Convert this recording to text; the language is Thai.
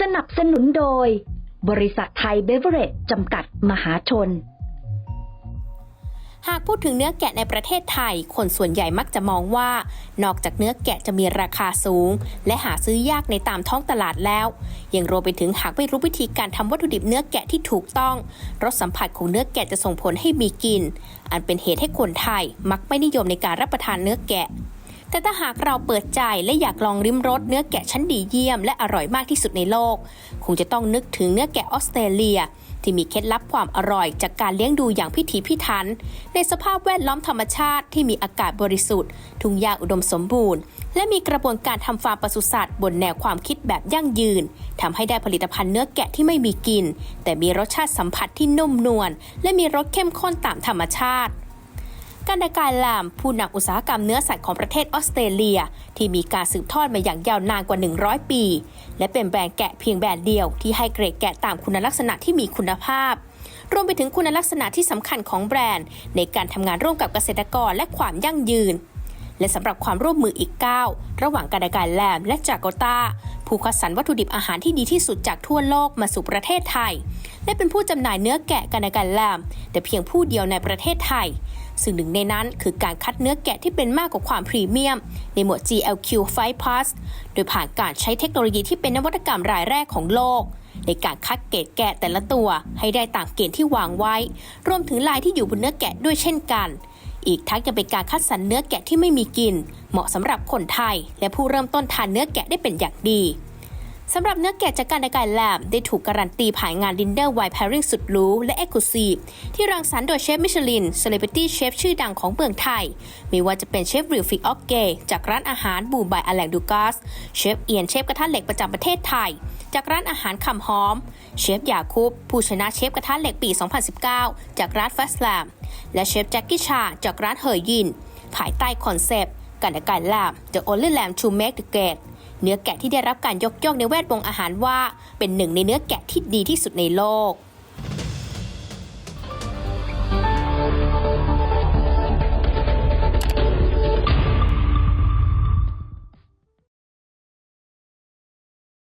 สนับสนุนโดย บริษัทไทยเบเวอเรจจำกัดมหาชน หากพูดถึงเนื้อแกะในประเทศไทย คนส่วนใหญ่มักจะมองว่า นอกจากเนื้อแกะจะมีราคาสูง และหาซื้อยากในตามท้องตลาดแล้ว ยังรวมไปถึงหากไม่รู้วิธีการทำวัตถุดิบเนื้อแกะที่ถูกต้องรสสัมผัสของเนื้อแกะจะส่งผลให้มีกลิ่นอันเป็นเหตุให้คนไทยมักไม่นิยมในการรับประทานเนื้อแกะ แต่ถ้าหากเราเปิดใจและอยากลองริมรสเนื้อแกะชั้นดีเยี่ยมและอร่อยมากที่สุดในโลก คงจะต้องนึกถึงเนื้อแกะออสเตรเลีย ที่มีเคล็ดลับความอร่อยจากการเลี้ยงดูอย่างพิถีพิถัน ในสภาพแวดล้อมธรรมชาติที่มีอากาศบริสุทธิ์ ทุ่งหญ้าอุดมสมบูรณ์ และมีกระบวนการทำฟาร์มปศุสัตว์บนแนวความคิดแบบยั่งยืนทำให้ได้ผลิตภัณฑ์เนื้อแกะที่ไม่มีกลิ่นแต่มีรสชาติสัมผัสที่นุ่มนวลและมีรสเข้มข้นตามธรรมชาติ การดากายลาม ผู้นำอุตสาหกรรมเนื้อสัตว์ของประเทศออสเตรเลีย ที่มีการสืบทอดมาอย่างยาวนานกว่า 100 ปี และเป็นแบรนด์แกะเพียงแบรนด์เดียวที่ให้เกรดแกะตามคุณลักษณะที่มีคุณภาพ รวมไปถึงคุณลักษณะที่สำคัญของแบรนด์ ในการทำงานร่วมกับเกษตรกรและความยั่งยืนและสำหรับความร่วมมืออีก 9 ระหว่างการดากายแลมและจาการ์ตาผู้คัดสรรวัตถุดิบอาหารที่ดีที่สุดจากทั่วโลกมาสู่ประเทศไทย และเป็นผู้จำหน่ายเนื้อแกะการดากายแลมแต่เพียงผู้เดียวในประเทศไทย ซึ่งหนึ่งในนั้นคือการคัดเนื้อแกะที่เป็นมากกว่าความพรีเมียม ในหมวด GLQ 5 Plus โดยผ่านการใช้เทคโนโลยีที่เป็นนวัตกรรมรายแรกของโลก ในการคัดเกรดแกะแต่ละตัว ให้ได้ตามเกณฑ์ที่วางไว้ รวมถึงลายที่อยู่บนเนื้อแกะด้วยเช่นกันอีกทั้งยังเป็นการคัดสรรเนื้อแกะที่ไม่มีกลิ่นเหมาะสำหรับคนไทย และผู้เริ่มต้นทานเนื้อแกะได้เป็นอย่างดี สำหรับเนื้อแกะจากการในการแลบได้ถูกการันตีผ่านงานดินเดอร์ไวน์ Pairing สุดหรูและเอ็กซ์คลูซีฟที่รังสรรค์โดยเชฟมิชลินเซเลบริตี้เชฟชื่อดังของเมืองไทย ไม่ว่าจะเป็นเชฟริวฟิกออกเกจากร้านอาหารบูบายอแลงดูกัส เชฟเอียนเชฟกระทะเหล็กประจำประเทศไทย จากร้านอาหารคำหอม เชฟยาคูบผู้ชนะเชฟกระทะเหล็กปี 2019 จากร้านฟัสแลมและเชฟแจ็คกี้ชาจากร้านเฮยยิน ภายใต้คอนเซปต์การในการแลบ The Only Lamb to Make the Grade เนื้อแกะที่ได้รับการยกย่องในแวดวงอาหารว่า เป็นหนึ่งในเนื้อแกะที่ดีที่สุดในโลก